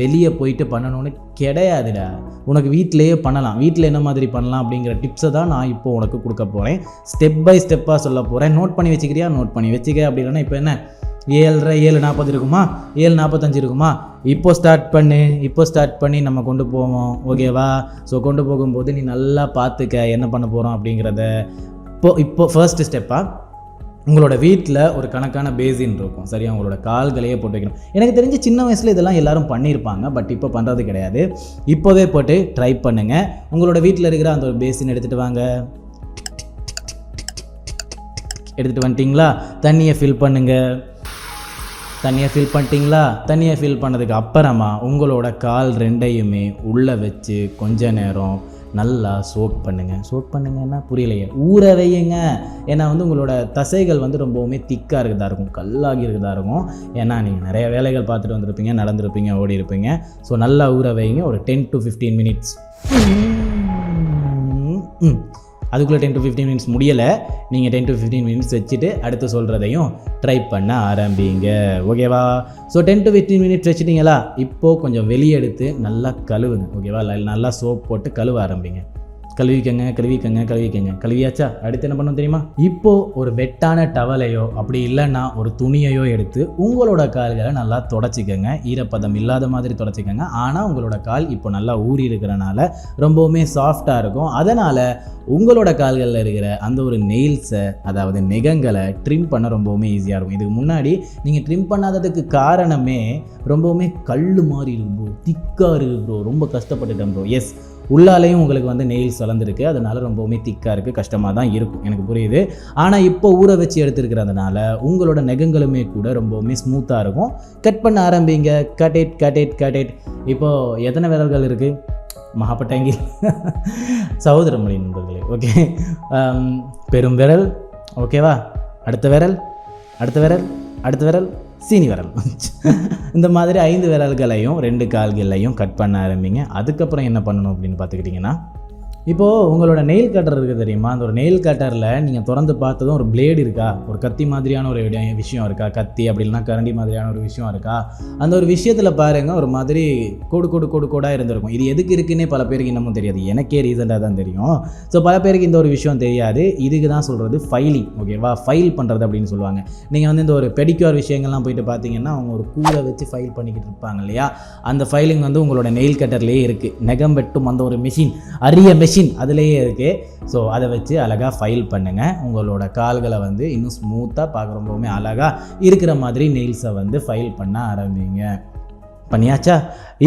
வெளியே போயிட்டு பண்ணணும்னு கிடையாதுடா. உனக்கு வீட்டிலேயே பண்ணலாம். வீட்டில் என்ன மாதிரி பண்ணலாம் அப்படிங்கிற டிப்ஸை தான் நான் இப்போ உனக்கு கொடுக்க போகிறேன் ஸ்டெப் பை ஸ்டெப்பாக சொல்ல போகிறேன் நோட் பண்ணி வச்சுக்கிறியா? நோட் பண்ணி வச்சுக்க. அப்படி இல்லைன்னா இப்போ என்ன? ஏழரை ஏழு நாற்பது இருக்குமா? ஏழு நாற்பத்தஞ்சு இருக்குமா? இப்போ ஸ்டார்ட் பண்ணு. இப்போ ஸ்டார்ட் பண்ணி நம்ம கொண்டு போவோம். ஓகேவா ஸோ கொண்டு போகும்போது நீ நல்லா பார்த்துக்க. என்ன பண்ண போகிறோம் அப்படிங்கிறத. இப்போ இப்போ ஃபர்ஸ்ட் ஸ்டெப்பாக உங்களோட வீட்டில் ஒரு கணக்கான பேசின் இருக்கும். சரியா? உங்களோட கால்களையே போட்டு வைக்கணும். எனக்கு தெரிஞ்சு சின்ன வயசில் இதெல்லாம் எல்லாரும் பண்ணியிருப்பாங்க. பட் இப்போ பண்ணுறது கிடையாது. இப்போவே போட்டு ட்ரை பண்ணுங்கள் உங்களோட வீட்டில் இருக்கிற அந்த ஒரு பேசின் எடுத்துகிட்டு வாங்க. எடுத்துகிட்டு வந்துட்டிங்களா? தண்ணியை ஃபில் பண்ணுங்கள் தண்ணியை ஃபில் பண்ணிட்டீங்களா? தண்ணியை ஃபில் பண்ணதுக்கு அப்புறமா உங்களோட கால் ரெண்டையுமே உள்ளே வச்சு கொஞ்ச நேரம் நல்லா சோக் பண்ணுங்கள் சோக் பண்ணுங்கன்னா புரியலையே. ஊற வையுங்க. ஏன்னா வந்து உங்களோட தசைகள் வந்து ரொம்பவுமே திக்காக இருக்கிறதா இருக்கும். கல்லாகி இருக்கிறதா இருக்கும். ஏன்னா நீங்கள் நிறைய வேலைகள் பார்த்துட்டு வந்திருப்பீங்க நடந்திருப்பீங்க ஓடி இருப்பீங்க ஸோ நல்லா ஊற வைங்க ஒரு டென் டு ஃபிஃப்டீன் மினிட்ஸ் ம். அதுக்குள்ளே டென் டு ஃபிஃப்டீன் மினிட்ஸ் முடியலை. நீங்கள் டென் டு ஃபிஃப்டீன் மினிட்ஸ் வச்சுட்டு அடுத்து சொல்கிறதையும் ட்ரை பண்ண ஆரம்பிங்க. ஓகேவா so ten to fifteen minutes வச்சுட்டிங்களா? இப்போது கொஞ்சம் வெளியே எடுத்து நல்லா கழுவுங்க. ஓகேவா இல்லை நல்லா சோப் போட்டு கழுவ ஆரம்பிங்க. கழுவிக்கங்க கழுவிக்கங்க கழுவிக்கங்க. கழுவியாச்சா? அடுத்து என்ன பண்ணணும் தெரியுமா? இப்போ ஒரு வெட்டான டவலையோ அப்படி இல்லைன்னா ஒரு துணியையோ எடுத்து உங்களோட கால்களை நல்லா தொடச்சிக்கங்க. ஈரப்பதம் இல்லாத மாதிரி தொடச்சிக்கங்க. ஆனால் உங்களோட கால் இப்போ நல்லா ஊறி இருக்கிறனால ரொம்பவுமே சாஃப்டாக இருக்கும். அதனால் உங்களோட கால்களில் இருக்கிற அந்த ஒரு நெயில்ஸை அதாவது நெகங்களை ட்ரிம் பண்ண ரொம்பவுமே ஈஸியாக இருக்கும். இதுக்கு முன்னாடி நீங்கள் ட்ரிம் பண்ணாததுக்கு காரணமே ரொம்பவுமே கல் மாதிரி இருக்கு ப்ரோ திக்காக இருக்குது ப்ரோ ரொம்ப கஷ்டப்பட்டுட்டேன் ப்ரோ எஸ் உள்ளாலேயும் உங்களுக்கு வந்து நெயில்ஸ் வளர்ந்துருக்கு. அதனால ரொம்பவுமே திக்காக இருக்குது கஷ்டமாக தான் இருக்கும் எனக்கு புரியுது. ஆனால் இப்போ ஊற வச்சு எடுத்துருக்கிறதுனால உங்களோட நெகங்களுமே கூட ரொம்பவுமே ஸ்மூத்தாக இருக்கும். கட் பண்ண ஆரம்பிங்க. Cut it cut it cut it இப்போது எத்தனை விரல்கள் இருக்குது மகாப்பட்டாங்கி சகோதரமொழி நண்பர்களே ஓகே பெரும் விரல் ஓகேவா அடுத்த விரல் அடுத்த விரல் அடுத்த விரல். சீனி விரல். இந்த மாதிரி ஐந்து விரல்களையும் ரெண்டு கால்களையும் கட் பண்ண ஆரம்பிங்க. அதுக்கப்புறம் என்ன பண்ணணும் அப்படின்னு பார்த்துக்கிட்டிங்கன்னா இப்போது உங்களோட நெயில் கட்டர் இருக்குது தெரியுமா? அந்த ஒரு நெயில் கட்டரில் நீங்கள் திறந்து பார்த்ததும் ஒரு பிளேடு இருக்கா? ஒரு கத்தி மாதிரியான ஒரு விஷயம் இருக்கா? கத்தி அப்படி கரண்டி மாதிரியான ஒரு விஷயம் இருக்கா? அந்த ஒரு விஷயத்தில் பாருங்கள் ஒரு மாதிரி கோடு கோடு கோடு கோடாக இருந்திருக்கும். இது எதுக்கு இருக்குன்னே பல பேருக்கு இன்னமும் தெரியாது. எனக்கே ரீசெண்டாக தான் தெரியும். ஸோ பல பேருக்கு இந்த ஒரு விஷயம் தெரியாது. இதுக்கு தான் சொல்கிறது ஃபைலிங் ஓகேவா ஃபைல் பண்ணுறது அப்படின்னு சொல்லுவாங்க. நீங்கள் வந்து இந்த ஒரு பெடிக்யூர் விஷயங்கள்லாம் போயிட்டு பார்த்தீங்கன்னா அவங்க ஒரு கூலை வச்சு ஃபைல் பண்ணிக்கிட்டு இருப்பாங்க இல்லையா? அந்த ஃபைலிங் வந்து உங்களோட நெயில் கட்டர்லேயே இருக்குது நெகம் வெட்டும் அந்த ஒரு மிஷின் அரிய மிஷின் அதுலேயே இருக்குது ஸோ அதை வச்சு அழகாக ஃபைல் பண்ணுங்கள் உங்களோட கால்களை வந்து இன்னும் ஸ்மூத்தாக பார்க்க ரொம்பவுமே அழகாக இருக்கிற மாதிரி நெயில்ஸை வந்து ஃபைல் பண்ண ஆரம்பிங்க. பண்ணியாச்சா?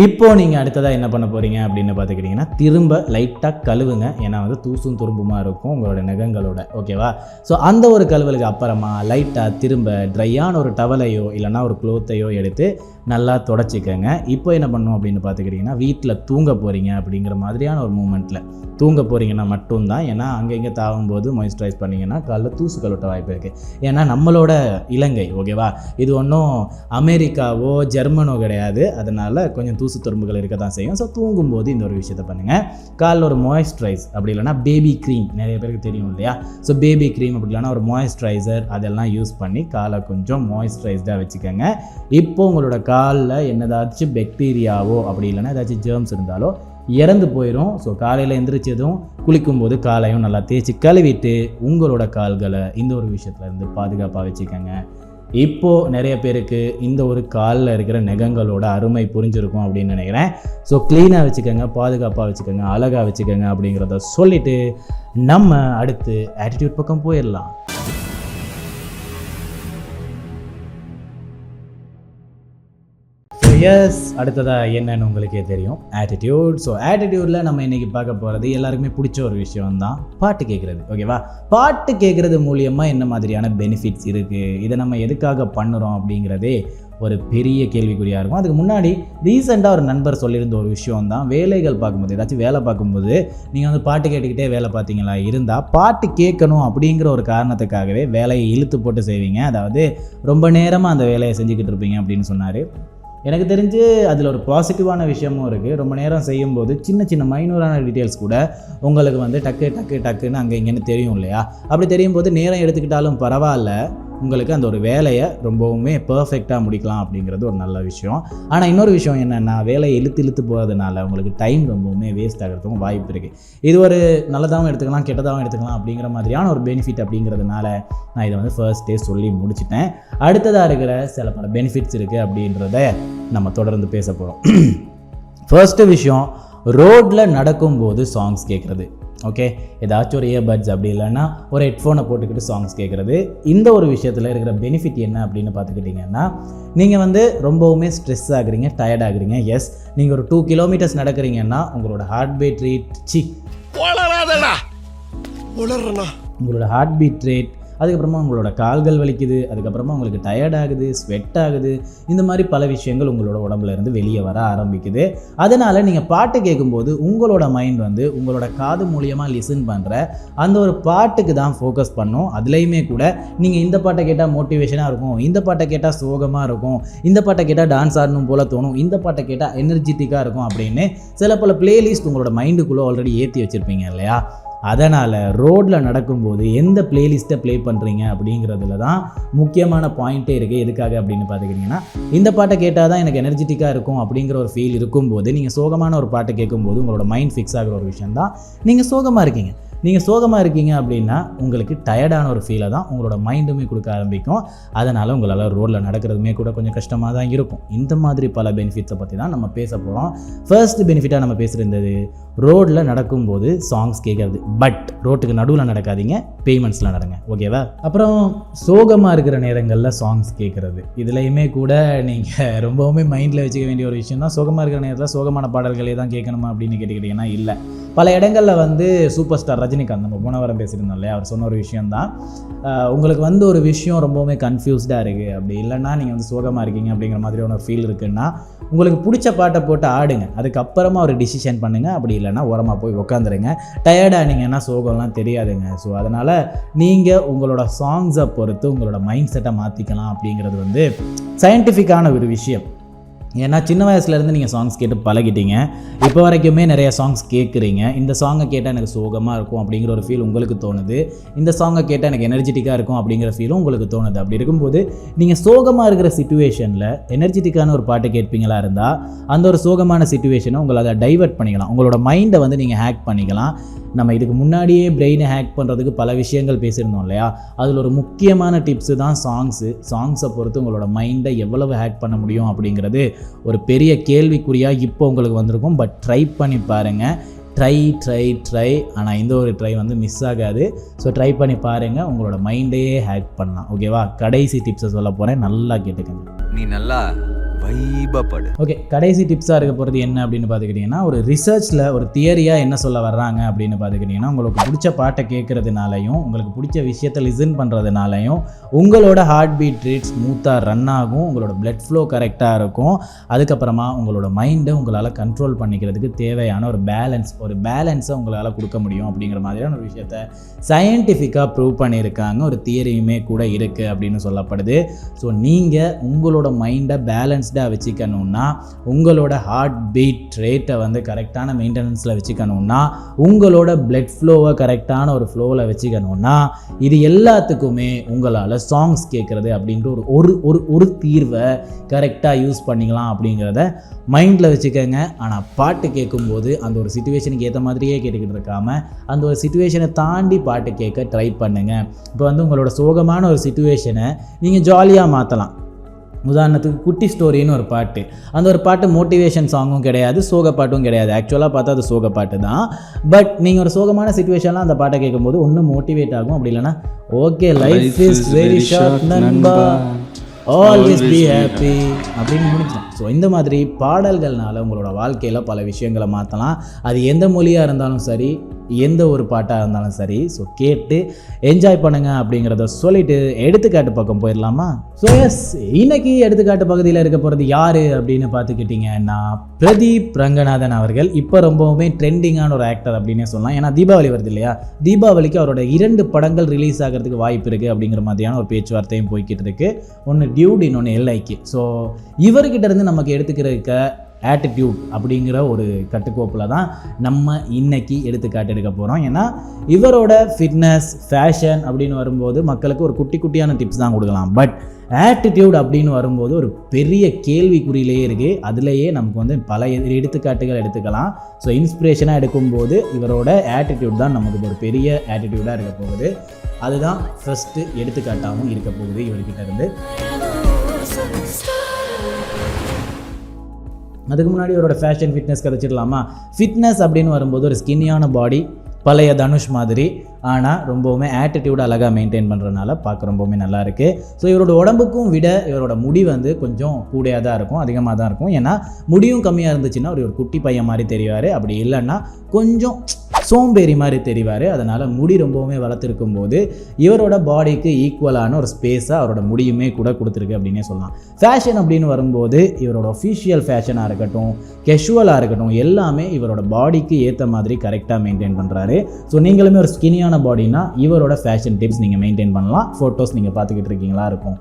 இப்போ நீங்கள் அடுத்ததாக என்ன பண்ண போகிறீங்க அப்படின்னு பார்த்துக்கிட்டிங்கன்னா திரும்ப லைட்டாக கழுவுங்க. ஏன்னா வந்து தூசும் துரும்புமாக இருக்கும் உங்களோட நகங்களோட. ஓகேவா ஸோ அந்த ஒரு கழுவலுக்கு அப்புறமா லைட்டாக திரும்ப ட்ரையான ஒரு டவலையோ இல்லைன்னா ஒரு க்ளோத்தையோ எடுத்து நல்லா தொடச்சிக்கோங்க. இப்போ என்ன பண்ணும் அப்படின்னு பார்த்துக்கிட்டிங்கன்னா வீட்டில் தூங்க போகிறீங்க அப்படிங்கிற மாதிரியான ஒரு மூமெண்ட்டில் தூங்க போகிறீங்கன்னா மட்டும்தான். ஏன்னா அங்கே இங்கே தாவும்போது மாய்ஸ்சரைஸ் பண்ணிங்கன்னா காலைல தூசு கழுவிட்ட வாய்ப்பு இருக்குது ஏன்னா நம்மளோட இலங்கை ஓகேவா இது ஒன்றும் அமெரிக்காவோ ஜெர்மனோ கிடையாது. அதனால் கொஞ்சம் தூசு துரும்புகள் இருக்க தான் செய்யும். ஸோ தூங்கும்போது இந்த ஒரு விஷயத்தை பண்ணுங்கள் காலில் ஒரு மாய்ஸ்சரைஸ் அப்படி இல்லைன்னா பேபி க்ரீம் நிறைய பேருக்கு தெரியும் இல்லையா? ஸோ பேபி க்ரீம் அப்படி இல்லைன்னா ஒரு மாய்ஸ்சரைசர் அதெல்லாம் யூஸ் பண்ணி காலை கொஞ்சம் மாய்ஸ்சரைஸ்டாக வச்சுக்கோங்க. இப்போ உங்களோட காலில் என்னதாச்சும் பெக்டீரியாவோ அப்படி இல்லைன்னா ஏதாச்சும் ஜேர்ம்ஸ் இருந்தாலோ இறந்து போயிடும் ஸோ காலையில் எந்திரிச்சதும் குளிக்கும்போது காலையும் நல்லா தேய்ச்சி கழுவிட்டு உங்களோட கால்களை இந்த ஒரு விஷயத்துலேருந்து பாதுகாப்பாக வச்சுக்கோங்க. இப்போது நிறைய பேருக்கு இந்த ஒரு காலில் இருக்கிற நெகங்களோட அருமை புரிஞ்சிருக்கும் அப்படின்னு நினைக்கிறேன். ஸோ க்ளீனாக வச்சுக்கோங்க பாதுகாப்பாக வச்சுக்கோங்க அழகாக வச்சுக்கோங்க அப்படிங்கிறத சொல்லிவிட்டு நம்ம அடுத்து ஆட்டிடியூட் பக்கம் போயிடலாம். எஸ் அடுத்ததாக என்னன்னு உங்களுக்கே தெரியும். ஆட்டிடியூட் ஸோ ஆட்டிடியூடில் நம்ம இன்றைக்கி பார்க்க போகிறது எல்லாருக்குமே பிடிச்ச ஒரு விஷயம் தான் பாட்டு கேட்குறது ஓகேவா பாட்டு கேட்குறது மூலியமாக என்ன மாதிரியான பெனிஃபிட்ஸ் இருக்குது இதை நம்ம எதுக்காக பண்ணுறோம் அப்படிங்கிறதே ஒரு பெரிய கேள்விக்குறியாக இருக்கும். அதுக்கு முன்னாடி ரீசெண்டாக ஒரு நண்பர் சொல்லியிருந்த ஒரு விஷயம் தான் வேலைகள் பார்க்கும்போது ஏதாச்சும் வேலை பார்க்கும்போது நீங்கள் வந்து பாட்டு கேட்டுக்கிட்டே வேலை பார்த்தீங்களா? இருந்தால் பாட்டு கேட்கணும் அப்படிங்கிற ஒரு காரணத்துக்காகவே வேலையை இழுத்து போட்டு செய்வீங்க. அதாவது ரொம்ப நேரமாக அந்த வேலையை செஞ்சுக்கிட்டு இருப்பீங்க அப்படின்னு சொன்னார். எனக்கு தெரிஞ்சு அதில் ஒரு பாசிட்டிவான விஷயமும் இருக்குது ரொம்ப நேரம் செய்யும்போது சின்ன சின்ன மைனூரான டீட்டெயில்ஸ் கூட உங்களுக்கு வந்து டக்கு டக்கு டக்குன்னு அங்கே இங்கேன்னு தெரியும் இல்லையா? அப்படி தெரியும் போது நேரம் எடுத்துக்கிட்டாலும் பரவாயில்ல. உங்களுக்கு அந்த ஒரு வேலையை ரொம்பவுமே பர்ஃபெக்டாக முடிக்கலாம் அப்படிங்கிறது ஒரு நல்ல விஷயம். ஆனால் இன்னொரு விஷயம் என்னென்னா வேலையை இழுத்து இழுத்து போகிறதுனால உங்களுக்கு டைம் ரொம்பவுமே வேஸ்ட் ஆகிறதுக்கும் வாய்ப்பு இருக்குது இது ஒரு நல்லதாகவும் எடுத்துக்கலாம் கெட்டதாகவும் எடுத்துக்கலாம் அப்படிங்கிற மாதிரியான ஒரு பெனிஃபிட் அப்படிங்கிறதுனால நான் இதை வந்து ஃபர்ஸ்ட் டே சொல்லி முடிச்சிட்டேன். அடுத்ததாக இருக்கிற சில பல பெனிஃபிட்ஸ் இருக்குது அப்படின்றத நம்ம தொடர்ந்து பேச போகிறோம் ஃபர்ஸ்ட்டு விஷயம் ரோட்டில் நடக்கும்போது சாங்ஸ் கேட்குறது ஓகே ஏதாச்சும் ஒரு இயர்பட்ஸ் அப்படி இல்லைன்னா ஒரு ஹெட்ஃபோனை போட்டுக்கிட்டு சாங்ஸ் கேட்குறது இந்த ஒரு விஷயத்தில் இருக்கிற பெனிஃபிட் என்ன அப்படின்னு பார்த்துக்கிட்டிங்கன்னா நீங்கள் வந்து ரொம்பவுமே ஸ்ட்ரெஸ் ஆகுறீங்க டயர்ட் ஆகுறீங்க. எஸ் நீங்கள் ஒரு டூ கிலோமீட்டர்ஸ் நடக்கிறீங்கன்னா உங்களோட ஹார்ட் பீட் ரேட் சி உங்களோட ஹார்ட் பீட் ரேட் அதுக்கப்புறமா உங்களோட கால்கள் வலிக்குது அதுக்கப்புறமா உங்களுக்கு டயர்ட் ஆகுது ஸ்வெட் ஆகுது இந்த மாதிரி பல விஷயங்கள் உங்களோட உடம்புல இருந்து வெளியே வர ஆரம்பிக்குது. அதனால் நீங்கள் பாட்டு கேட்கும்போது உங்களோட மைண்ட் வந்து உங்களோட காது மூலியமாக லிசன் பண்ணுற அந்த ஒரு பாட்டுக்கு தான் ஃபோக்கஸ் பண்ணும். அதுலேயுமே கூட நீங்கள் இந்த பாட்டை கேட்டால் மோட்டிவேஷனாக இருக்கும் இந்த பாட்டை கேட்டால் சோகமாக இருக்கும் இந்த பாட்டை கேட்டால் டான்ஸ் ஆடணும் போல தோணும் இந்த பாட்டை கேட்டால் எனர்ஜெட்டிக்காக இருக்கும் அப்படின்னு சில பல பிளேலிஸ்ட் உங்களோட மைண்டுக்குள்ளே ஆல்ரெடி ஏற்றி வச்சுருப்பீங்க இல்லையா? அதனால் ரோட்டில் நடக்கும்போது எந்த பிளேலிஸ்ட்டை ப்ளே பண்ணுறீங்க அப்படிங்கிறதுல தான் முக்கியமான பாயிண்ட்டே இருக்குது எதுக்காக அப்படின்னு பார்த்துக்கிட்டிங்கன்னா இந்த பாட்டை கேட்டால் தான் எனக்கு எனர்ஜெட்டிக்காக இருக்கும் அப்படிங்கிற ஒரு ஃபீல் இருக்கும்போது நீங்கள் சோகமான ஒரு பாட்டை கேட்கும்போது உங்களோட மைண்ட் ஃபிக்ஸ் ஆகிற ஒரு விஷயம் தான் நீங்கள் சோகமாக இருக்கீங்க. நீங்கள் சோகமாக இருக்கீங்க அப்படின்னா உங்களுக்கு டயர்டான ஒரு ஃபீலை தான் உங்களோட மைண்டுமே கொடுக்க ஆரம்பிக்கும். அதனால் உங்களால் ரோட்டில் நடக்கிறதுமே கூட கொஞ்சம் கஷ்டமாக தான் இருக்கும். இந்த மாதிரி பல பெனிஃபிட்ஸை பற்றி தான் நம்ம பேச போகிறோம் ஃபர்ஸ்ட் பெனிஃபிட்டாக நம்ம பேசுகிறது ரோட்டில் நடக்கும்போது சாங்ஸ் கேட்கறது. பட் ரோட்டுக்கு நடுவில் நடக்காதீங்க பேமெண்ட்ஸில் நடங்க. ஓகேவா அப்புறம் சோகமாக இருக்கிற நேரங்களில் சாங்ஸ் கேட்குறது. இதுலையுமே கூட நீங்கள் ரொம்பவுமே மைண்டில் வச்சுக்க வேண்டிய ஒரு விஷயம் தான். சோகமாக இருக்கிற நேரத்தில் சோகமான பாடல்களே தான் கேட்கணுமா அப்படின்னு கேட்டுக்கிட்டிங்கன்னா இல்லை. பல இடங்களில் வந்து சூப்பர் ஸ்டார் ரஜினிகாந்த் நம்ம போன வாரம் பேசியிருந்தோம் இல்லையா? அவர் சொன்ன ஒரு விஷயம் தான் உங்களுக்கு வந்து ஒரு விஷயம் ரொம்பவுமே கன்ஃபியூஸ்டாக இருக்குது அப்படி இல்லைன்னா நீங்கள் வந்து சோகமாக இருக்கீங்க அப்படிங்கிற மாதிரியான ஒரு ஃபீல் இருக்குன்னா உங்களுக்கு பிடிச்ச பாட்டை போட்டு ஆடுங்க. அதுக்கப்புறமா ஒரு டிசிஷன் பண்ணுங்கள் அப்படி இல்லைன்னா ஓரமாக போய் உட்காந்துருங்க டயர்டானீங்கன்னா சோகம்லாம் தெரியாதுங்க. ஸோ அதனால் நீங்கள் உங்களோட சாங்ஸை பொறுத்து உங்களோட மைண்ட் செட்டை மாற்றிக்கலாம் அப்படிங்கிறது வந்து சயின்டிஃபிக்கான ஒரு விஷயம். ஏன்னா சின்ன வயசுலேருந்து நீங்கள் சாங்ஸ் கேட்டு பழகிட்டீங்க. இப்போ வரைக்குமே நிறைய சாங்ஸ் கேட்குறீங்க இந்த சாங்கை கேட்டால் எனக்கு சோகமாக இருக்கும் அப்படிங்கிற ஒரு ஃபீல் உங்களுக்கு தோணுது. இந்த சாங்கை கேட்டால் எனக்கு எனர்ஜெட்டிக்காக இருக்கும் அப்படிங்கிற ஃபீலும் உங்களுக்கு தோணுது. அப்படி இருக்கும்போது நீங்கள் சோகமாக இருக்கிற சுச்சுவேஷனில் எனர்ஜெட்டிக்கான ஒரு பாட்டு கேட்பீங்களா இருந்தால் அந்த ஒரு சோகமான சுச்சுவேஷனை உங்களால் டைவர்ட் பண்ணிக்கலாம். உங்களோட மைண்டை வந்து நீங்கள் ஹேக் பண்ணிக்கலாம். நம்ம இதுக்கு முன்னாடியே பிரெயினை ஹேக் பண்ணுறதுக்கு பல விஷயங்கள் பேசியிருந்தோம் இல்லையா? அதில் ஒரு முக்கியமான டிப்ஸு தான் சாங்ஸு சாங்ஸை பொறுத்து உங்களோட மைண்டை எவ்வளவு ஹேக் பண்ண முடியும் அப்படிங்கிறது ஒரு பெரிய கேள்விக்குறியாக இப்போ உங்களுக்கு வந்திருக்கும். பட் ட்ரை பண்ணி பாருங்கள் ட்ரை ட்ரை ட்ரை ஆனால் இந்த ஒரு ட்ரை வந்து மிஸ் ஆகாது. ஸோ ட்ரை பண்ணி பாருங்கள் உங்களோட மைண்டையே ஹேக் பண்ணலாம். ஓகேவா கடைசி டிப்ஸை சொல்ல போகிறேன் நல்லா கேட்டுக்கங்க. நீ நல்லா வைபப்படு. ஓகே கடைசி டிப்ஸாக இருக்க போகிறது என்ன அப்படின்னு பார்த்துக்கிட்டிங்கன்னா ஒரு ரிசர்ச்சில் ஒரு தியரியாக என்ன சொல்ல வர்றாங்க அப்படின்னு பார்த்துக்கிட்டிங்கன்னா உங்களுக்கு பிடிச்ச பாட்டை கேட்குறதுனாலையும் உங்களுக்கு பிடிச்ச விஷயத்தை லிசன் பண்ணுறதுனாலையும் உங்களோட ஹார்ட் பீட் ரேட் ஸ்மூத்தாக ரன் ஆகும் உங்களோட பிளட் ஃப்ளோ கரெக்டாக இருக்கும். அதுக்கப்புறமா உங்களோட மைண்டை உங்களால் கண்ட்ரோல் பண்ணிக்கிறதுக்கு தேவையான ஒரு பேலன்ஸ் ஒரு பேலன்ஸை உங்களால் கொடுக்க முடியும் அப்படிங்கிற மாதிரியான ஒரு விஷயத்த சயின்டிஃபிக்காக ப்ரூவ் பண்ணியிருக்காங்க. ஒரு தியரியுமே கூட இருக்குது அப்படின்னு சொல்லப்படுது. ஸோ நீங்கள் உங்களோட மைண்டை பேலன்ஸ்டாக வச்சுக்கணுன்னா உங்களோட ஹார்ட் பீட் ரேட்டை வந்து கரெக்டான மெயின்டெனன்ஸில் வச்சுக்கணுன்னா உங்களோட பிளட் ஃப்ளோவை கரெக்டான ஒரு ஃப்ளோவில் வச்சுக்கணுன்னா இது எல்லாத்துக்குமே உங்களால் சாங்ஸ் கேட்குறது அப்படின்ற ஒரு ஒரு ஒரு ஒரு தீர்வை கரெக்டாக யூஸ் பண்ணிக்கலாம் அப்படிங்கிறத மைண்டில் வச்சுக்கோங்க. ஆனால் பாட்டு கேட்கும்போது அந்த ஒரு சுச்சுவேஷனுக்கு ஏற்ற மாதிரியே கேட்டுக்கிட்டு இருக்காமல் அந்த ஒரு சுச்சுவேஷனை தாண்டி பாட்டு கேட்க ட்ரை பண்ணுங்கள் இப்போ வந்து உங்களோட சோகமான ஒரு சுச்சுவேஷனை நீங்கள் ஜாலியாக மாற்றலாம் உதாரணத்துக்கு குட்டி ஸ்டோரின்னு ஒரு பாட்டு. அந்த ஒரு பாட்டு மோட்டிவேஷன் சாங்கும் கிடையாது சோக பாட்டும் கிடையாது ஆக்சுவலாக பார்த்தா அது சோக பாட்டு தான். பட் நீங்கள் ஒரு சோகமான சுச்சுவேஷன்லாம் அந்த பாட்டை கேட்கும்போது ஒன்று மோட்டிவேட் ஆகும். அப்படி இல்லைன்னா okay life is very short நண்பா. ஆல்வேஸ் பி ஹாப்பி அப்படின்னு முடிச்சோம் ஸோ இந்த மாதிரி பாடல்கள்னால உங்களோட வாழ்க்கையில் பல விஷயங்களை மாற்றலாம் அது எந்த மொழியாக இருந்தாலும் சரி எந்த ஒரு பாட்டாக இருந்தாலும் சரி ஸோ கேட்டு என்ஜாய் பண்ணுங்க அப்படிங்கிறத சொல்லிட்டு எடுத்துக்காட்டு பக்கம் போயிடலாமா? ஸோ எஸ் இன்னைக்கு எடுத்துக்காட்டு பகுதியில் இருக்க போகிறது யார் அப்படின்னு பார்த்துக்கிட்டிங்கன்னா பிரதீப் ரங்கநாதன் அவர்கள். இப்போ ரொம்பவுமே ட்ரெண்டிங்கான ஒரு ஆக்டர் அப்படின்னே சொல்லலாம். ஏன்னா தீபாவளி வருது இல்லையா? தீபாவளிக்கு அவரோட இரண்டு படங்கள் ரிலீஸ் ஆகிறதுக்கு வாய்ப்பு இருக்குது அப்படிங்கிற மாதிரியான ஒரு பேச்சுவார்த்தையும் போய்கிட்டு இருக்கு. ஒன்று டியூட் இன்னொன்று எல்ஐக்கு ஸோ இவர்கிட்ட இருந்து நமக்கு எடுத்துக்கிற ஆட்டிடியூட் அப்படிங்கிற ஒரு கட்டுக்கோப்பில் தான் நம்ம இன்னைக்கு எடுத்துக்காட்டு எடுக்க போகிறோம் ஏன்னா இவரோட ஃபிட்னஸ் ஃபேஷன் அப்படின்னு வரும்போது மக்களுக்கு ஒரு குட்டி குட்டியான டிப்ஸ் தான் கொடுக்கலாம். பட் ஆட்டிடியூட் அப்படின்னு வரும்போது ஒரு பெரிய கேள்விக்குறியிலேயே இருக்குது அதுலேயே நமக்கு வந்து பல எடுத்துக்காட்டுகள் எடுத்துக்கலாம். ஸோ இன்ஸ்பிரேஷனாக எடுக்கும்போது இவரோட ஆட்டிடியூட் தான் நமக்கு ஒரு பெரிய ஆட்டிடியூடாக இருக்க போகுது. அதுதான் ஃபஸ்ட்டு எடுத்துக்காட்டாகவும் இருக்க போகுது இவர்கிட்ட இருந்து. அதுக்கு முன்னாடி அவரோட ஃபேஷன் ஃபிட்னஸ் கதைச்சிடலாமா? ஃபிட்னஸ் அப்படின்னு வரும்போது ஒரு ஸ்கின்னியான பாடி பழைய தனுஷ் மாதிரி ஆனால் ரொம்பவுமே ஆட்டிடியூட் அழகாக மெயின்டைன் பண்ணுறதுனால பார்க்க ரொம்பவுமே நல்லா இருக்குது ஸோ இவரோட உடம்புக்கும் விட இவரோட முடி வந்து கொஞ்சம் கூடையாக தான் இருக்கும் அதிகமாக தான் இருக்கும். ஏன்னா முடியும் கம்மியாக இருந்துச்சுன்னா ஒரு ஒரு குட்டி பையன் மாதிரி தெரிவார். அப்படி இல்லைன்னா கொஞ்சம் சோம்பேறி மாதிரி தெரிவார். அதனால் முடி ரொம்பவுமே வளர்த்துருக்கும் போது இவரோட பாடிக்கு ஈக்குவலான ஒரு ஸ்பேஸாக அவரோட முடியுமே கூட கொடுத்துருக்கு அப்படின்னே சொல்லலாம். ஃபேஷன் அப்படின்னு வரும்போது இவரோட ஒஃபிஷியல் ஃபேஷனாக இருக்கட்டும் கெஷுவலாக இருக்கட்டும் எல்லாமே இவரோட பாடிக்கு ஏற்ற மாதிரி கரெக்டாக மெயின்டைன் பண்ணுறாரு ஸோ நீங்களுமே ஒரு ஸ்கினியாக ஸ்கினியான பாடினா இவரோட ஃபேஷன் டிப்ஸ் நீங்கள் மெயின்டைன் பண்ணலாம். ஃபோட்டோஸ் நீங்கள் பார்த்துக்கிட்டு இருக்கீங்களா இருக்கும்.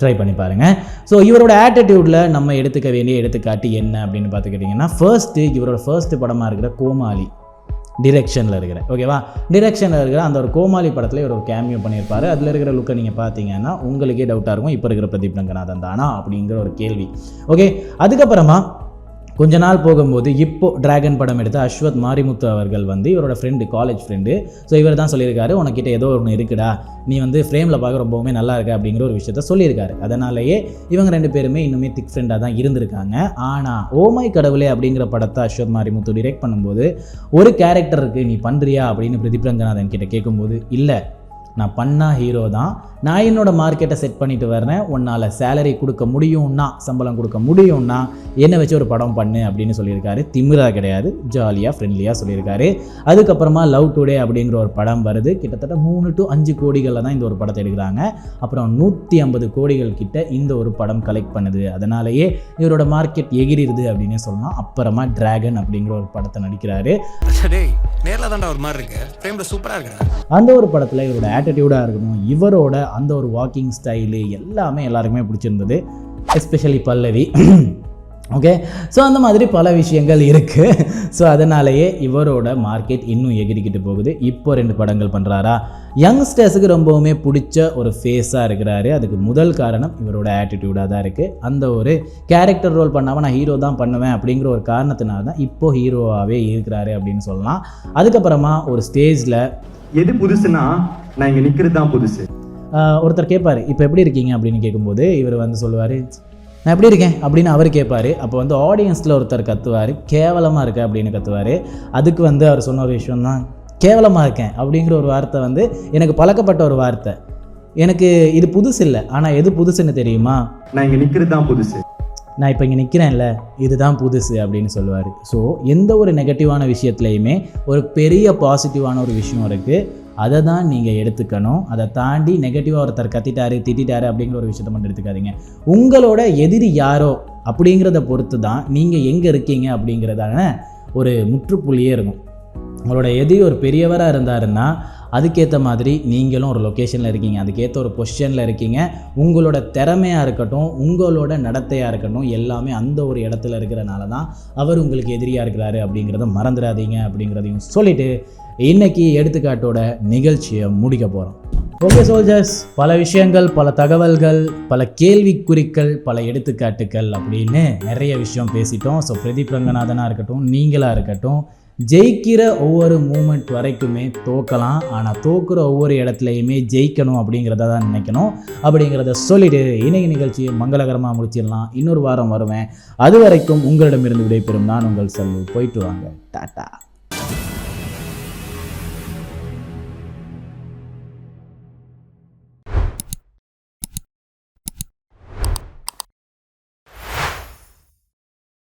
ட்ரை பண்ணி பாருங்கள் ஸோ இவரோட ஆட்டிடியூடில் நம்ம எடுத்துக்க வேண்டிய எடுத்துக்காட்டு என்ன அப்படின்னு பார்த்துக்கிட்டிங்கன்னா ஃபர்ஸ்ட்டு இவரோட ஃபர்ஸ்ட் படமாக இருக்கிற கோமாளி டிரெக்ஷனில் இருக்கிற ஓகேவா டிரெக்ஷனில் இருக்கிற அந்த ஒரு கோமாளி படத்தில் இவர் ஒரு கேமியோ பண்ணியிருப்பார். அதில் இருக்கிற லுக்கை நீங்கள் பார்த்தீங்கன்னா உங்களுக்கே டவுட்டாக இருக்கும். இப்போ இருக்கிற பிரதீப் ரங்கநாதன் தானா அப்படிங்கிற ஒரு கேள்வி. ஓகே அதுக்கப்புறமா கொஞ்ச நாள் போகும்போது இப்போ டிராகன் படம் எடுத்த அஸ்வத் மாரிமுத்து அவர்கள் வந்து இவரோட ஃப்ரெண்டு காலேஜ் ஃப்ரெண்டு ஸோ இவர் தான் சொல்லியிருக்காரு உனக்கிட்ட ஏதோ ஒன்று இருக்குடா. நீ வந்து ஃப்ரேமில் பார்க்க ரொம்பவுமே நல்லா இருக்க அப்படிங்கிற ஒரு விஷயத்த சொல்லியிருக்காரு. அதனாலேயே இவங்க ரெண்டு பேருமே இன்னுமே திக் ஃப்ரெண்டாக தான் இருந்திருக்காங்க. ஆனால் ஓமை கடவுளே அப்படிங்கிற படத்தை அஸ்வத் மாரிமுத்து டிரெக்ட் பண்ணும்போது ஒரு கேரக்டர் இருக்குது நீ பண்ணுறியா அப்படின்னு பிரதீப் ரங்கநாதன் கிட்ட கேட்கும்போது இல்லை. நான் பண்ணா ஹீரோ தான். நான் என்னோட மார்க்கெட்டை செட் பண்ணிட்டு வர்றேன். உன்னால் சேலரி கொடுக்க முடியும்னா சம்பளம் கொடுக்க முடியும்னா என்னை வச்சு ஒரு படம் பண்ணு அப்படின்னு சொல்லியிருக்காரு. திமிரா கிடையாது ஜாலியாக ஃப்ரெண்ட்லியாக சொல்லியிருக்காரு. அதுக்கப்புறமா லவ் டுடே அப்படிங்கிற ஒரு படம் வருது. கிட்டத்தட்ட மூணு டு அஞ்சு கோடிகளில் தான் இந்த ஒரு படத்தை எடுக்கிறாங்க. அப்புறம் நூற்றி ஐம்பது கோடிகள் கிட்ட இந்த ஒரு படம் கலெக்ட் பண்ணுது. அதனாலேயே இவரோட மார்க்கெட் எகிரிடுது அப்படின்னு சொல்லலாம். அப்புறமா டிராகன் அப்படிங்கிற ஒரு படத்தை நடிக்கிறாரு. நேர்ல தான்டா ஒரு மாதிரி இருக்கு. ஃப்ரேம்ல சூப்பரா இருக்குடா. அந்த ஒரு படத்தில் இவரோட ஆட்டிடியூடாக இருக்கணும் இவரோட அந்த ஒரு வாக்கிங் ஸ்டைலு எல்லாமே எல்லாருக்குமே பிடிச்சிருந்தது எஸ்பெஷலி பல்லவி. ஓகே ஸோ அந்த மாதிரி பல விஷயங்கள் இருக்குது ஸோ அதனாலேயே இவரோட மார்க்கெட் இன்னும் எகிரிக்கிட்டு போகுது. இப்போ ரெண்டு படங்கள் பண்ணுறாரா யங்ஸ்டர்ஸுக்கு ரொம்பவுமே பிடிச்ச ஒரு ஃபேஸாக இருக்கிறாரு. அதுக்கு முதல் காரணம் இவரோட ஆட்டிடியூடாக தான் இருக்குது அந்த ஒரு கேரக்டர் ரோல் பண்ணாமல் நான் ஹீரோ தான் பண்ணுவேன் அப்படிங்கிற ஒரு காரணத்தினால தான் இப்போ ஹீரோவாகவே இருக்கிறாரு அப்படின்னு சொல்லலாம். அதுக்கப்புறமா ஒரு ஸ்டேஜில் எது புதுசுன்னா நான் இங்கே நிற்கிறது தான் புதுசு. ஒருத்தர் கேட்பார் இப்போ எப்படி இருக்கீங்க? அப்படின்னு கேட்கும்போது இவர் வந்து சொல்லுவார் நான் எப்படி இருக்கேன்? அப்படின்னு அவர் கேட்பார். அப்போ வந்து ஆடியன்ஸில் ஒருத்தர் கத்துவார் கேவலமாக இருக்க? அப்படின்னு கத்துவார். அதுக்கு வந்து அவர் சொன்ன ஒரு விஷயம் தான் கேவலமாக இருக்கேன். அப்படிங்கிற ஒரு வார்த்தை வந்து எனக்கு பழக்கப்பட்ட ஒரு வார்த்தை. எனக்கு இது புதுசு இல்லை ஆனால் எது புதுசுன்னு தெரியுமா? நான் இங்க நிக்கிறது தான் புதுசு. நான் இப்போ இங்கே நிற்கிறேன்ல இதுதான் புதுசு அப்படின்னு சொல்லுவார். ஸோ எந்த ஒரு நெகட்டிவான விஷயத்துலையுமே ஒரு பெரிய பாசிட்டிவான ஒரு விஷயம் இருக்குது அதை தான் நீங்கள் எடுத்துக்கணும். அதை தாண்டி நெகட்டிவாக ஒருத்தர் கத்திட்டாரு திட்டிட்டாரு அப்படிங்கிற ஒரு விஷயத்த மட்டும் எடுத்துக்காதீங்க. உங்களோட எதிரி யாரோ அப்படிங்கிறத பொறுத்து தான் நீங்கள் எங்கே இருக்கீங்க அப்படிங்கிறதான ஒரு முற்றுப்புள்ளியே இருக்கும். உங்களோட எதிரி ஒரு பெரியவராக இருந்தாருன்னா அதுக்கேற்ற மாதிரி நீங்களும் ஒரு லொக்கேஷனில் இருக்கீங்க. அதுக்கேற்ற ஒரு பொசிஷனில் இருக்கீங்க. உங்களோட திறமையாக இருக்கட்டும் உங்களோட நடத்தையாக இருக்கட்டும் எல்லாமே அந்த ஒரு இடத்துல இருக்கிறனால தான் அவர் உங்களுக்கு எதிரியாக இருக்கிறாரு அப்படிங்கிறத மறந்துடாதீங்க அப்படிங்கிறதையும் சொல்லிவிட்டு இன்னைக்கு எடுத்துக்காட்டோட நிகழ்ச்சியை முடிக்க போகிறோம் ஓகே சோல்ஜர்ஸ் பல விஷயங்கள் பல தகவல்கள் பல கேள்விக்குறிக்கள் பல எடுத்துக்காட்டுகள் அப்படின்னு நிறைய விஷயம் பேசிட்டோம். ஸோ பிரதீப் ரங்கநாதனாக இருக்கட்டும் நீங்களாக இருக்கட்டும் ஜெயிக்கிற ஒவ்வொரு மூமெண்ட் வரைக்குமே தோக்கலாம். ஆனால் தோக்குற ஒவ்வொரு இடத்துலையுமே ஜெயிக்கணும் அப்படிங்கிறத தான் நினைக்கணும். அப்படிங்கிறத சொல்லிட்டு இணைய நிகழ்ச்சியை மங்களகரமாக முடிச்சிடலாம். இன்னொரு வாரம் வருவேன். அது வரைக்கும் உங்களிடமிருந்து விடைபெறும் நான் உங்கள் செல்வு போயிட்டு வாங்க. டாட்டா.